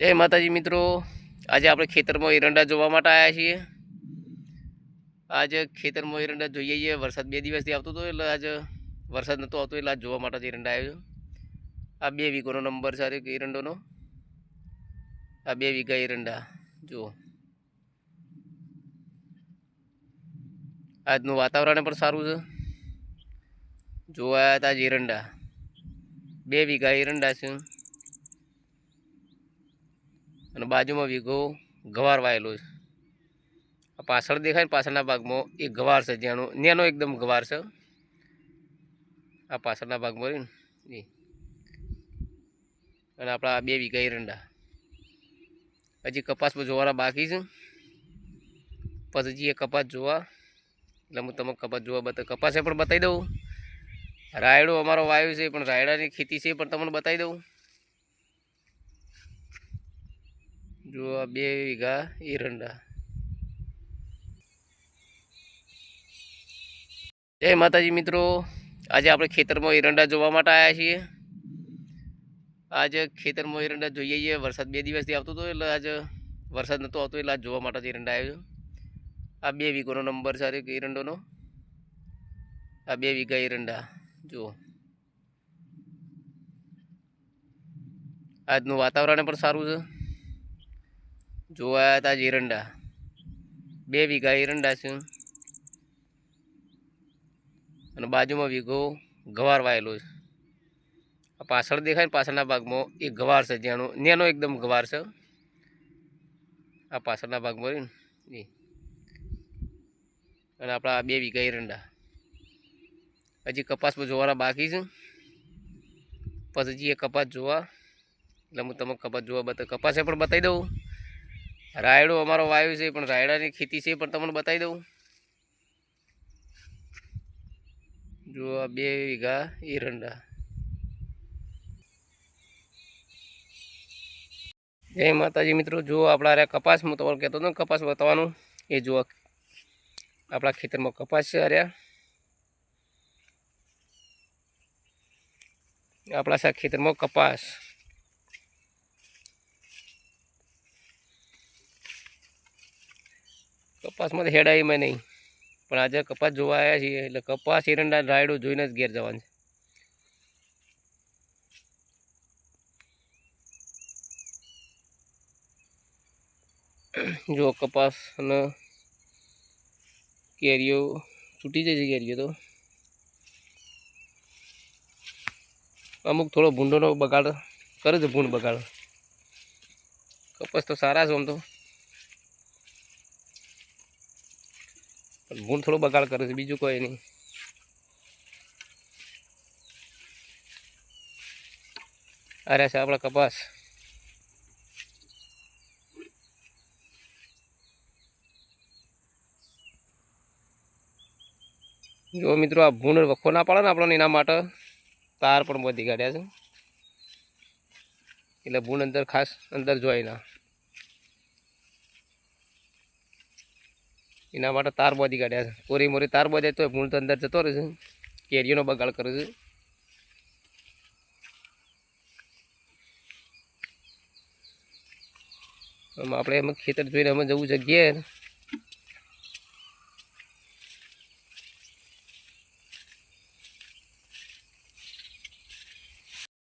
જય માતાજી મિત્રો. આજે આપણે ખેતરમાં એરંડા જોવા માટે આવ્યા છીએ. આજે ખેતરમાં એરંડા જોઈએ છીએ. વરસાદ બે દિવસથી આવતો હતો એટલે આજે વરસાદ નહોતો આવતો એટલે આજ જોવા માટે જ એરંડા આવ્યો આ બે વીઘોનો નંબર છે એરંડોનો? આ બે વીઘા એરંડા. જુઓ. આજનું વાતાવરણ પણ સારું છે. જોવા આવ્યા હતા એરંડા. બે વીઘા એરંડા છે. અને બાજુમાં વીઘો ગવાર વાયેલો છે. પાછળ દેખાય ને પાછળના ભાગમાં એક ગવાર છે, જેનો નેનો એકદમ ગવાર છે. આ પાછળના ભાગમાં રહ્યું ને. અને આપણા બે વીઘા એરંડા. હજી કપાસમાં જોવાના બાકી છે. પછી એ કપાસ જોવા. એટલે હું તમને કપાસ જોવા બતા કપાસે પણ બતાવી દઉં. રાયડો અમારો વાયુ છે, પણ રાયડાની ખેતી છે પણ તમને બતાવી દઉં. જો આ બે વીઘા એરંડા જય માતાજી મિત્રો. આજે આપણે ખેતરમાં એરંડા જોવા માટે આવ્યા છીએ. આજે ખેતરમાં એરંડા જોઈએ છીએ. વરસાદ બે દિવસથી આવતો હતો એટલે આજે વરસાદ નહોતો આવતો એટલે આજ જોવા માટે જ એરંડા આવ્યો આ બે વીઘોનો નંબર છે એરંડોનો આ બે વીઘા એરંડા જુઓ. આજનું વાતાવરણ પણ સારું છે. જોવા હતા જ બે વીઘા એરંડા છે. અને બાજુમાં વીઘો ગવાર વાયેલો છે. આ પાછળ દેખાય ને પાછળના ભાગમાં એક ગવાર છે, જેનો નેનો એકદમ ગવાર છે. આ પાછળના ભાગમાં રહ્યું ને. એ અને આપણા બે વીઘા એરંડા. હજી કપાસમાં જોવાના બાકી છે. પછી એ કપાસ જોવા. એટલે હું તમને કપાસ જોવા બતા કપાસે પણ બતાવી દઉં. રાયડો અમારો વાયુ છે, પણ રાયડાની ખેતી છે, પણ તમને બતાવી દઉં. જો આ બે વીઘા એરંડા. જય માતાજી મિત્રો, જો આપણા કપાસ, હું તમારે કહેતો હતો ને, કપાસ બતાવવાનું એ જો આપણા ખેતરમાં કપાસ છે અરે આપણા ખેતરમાં કપાસ. કપાસમાં તો હેડાઈમાં નહીં. પણ આજે કપાસ જોવા આવ્યા છીએ, એટલે કપાસ એરંડા રાયડો જોઈને જ ઘેર જવાનું છે. જો કપાસ અને કેરીઓ છૂટી જાય છે કેરીઓ તો. અમુક થોડો ભૂંડોનો બગાડ કરે છે, ભૂંડ બગાડ. કપાસ તો સારા છે આમ તો. ભૂંડ થોડો બગાડ કરે છે, બીજું કોઈ નહીં. અરે છે આપણા કપાસ. જો મિત્રો, આ ભૂંડ વખો ના પડે ને આપણને એના માટે, તાર પણ બધી કાઢ્યા છે. એટલે ભૂંડ અંદર ખાસ અંદર જોઈ ના. એના માટે તાર બાંધી કાઢ્યા છે. કોરી મોરી તાર બાંધે તો ભૂંડ તો અંદર જતો રહેશે કેરીઓનો બગાડ કરે છે. આમ આપણે એમ ખેતર જોઈને અમે જવું છે ઘેર.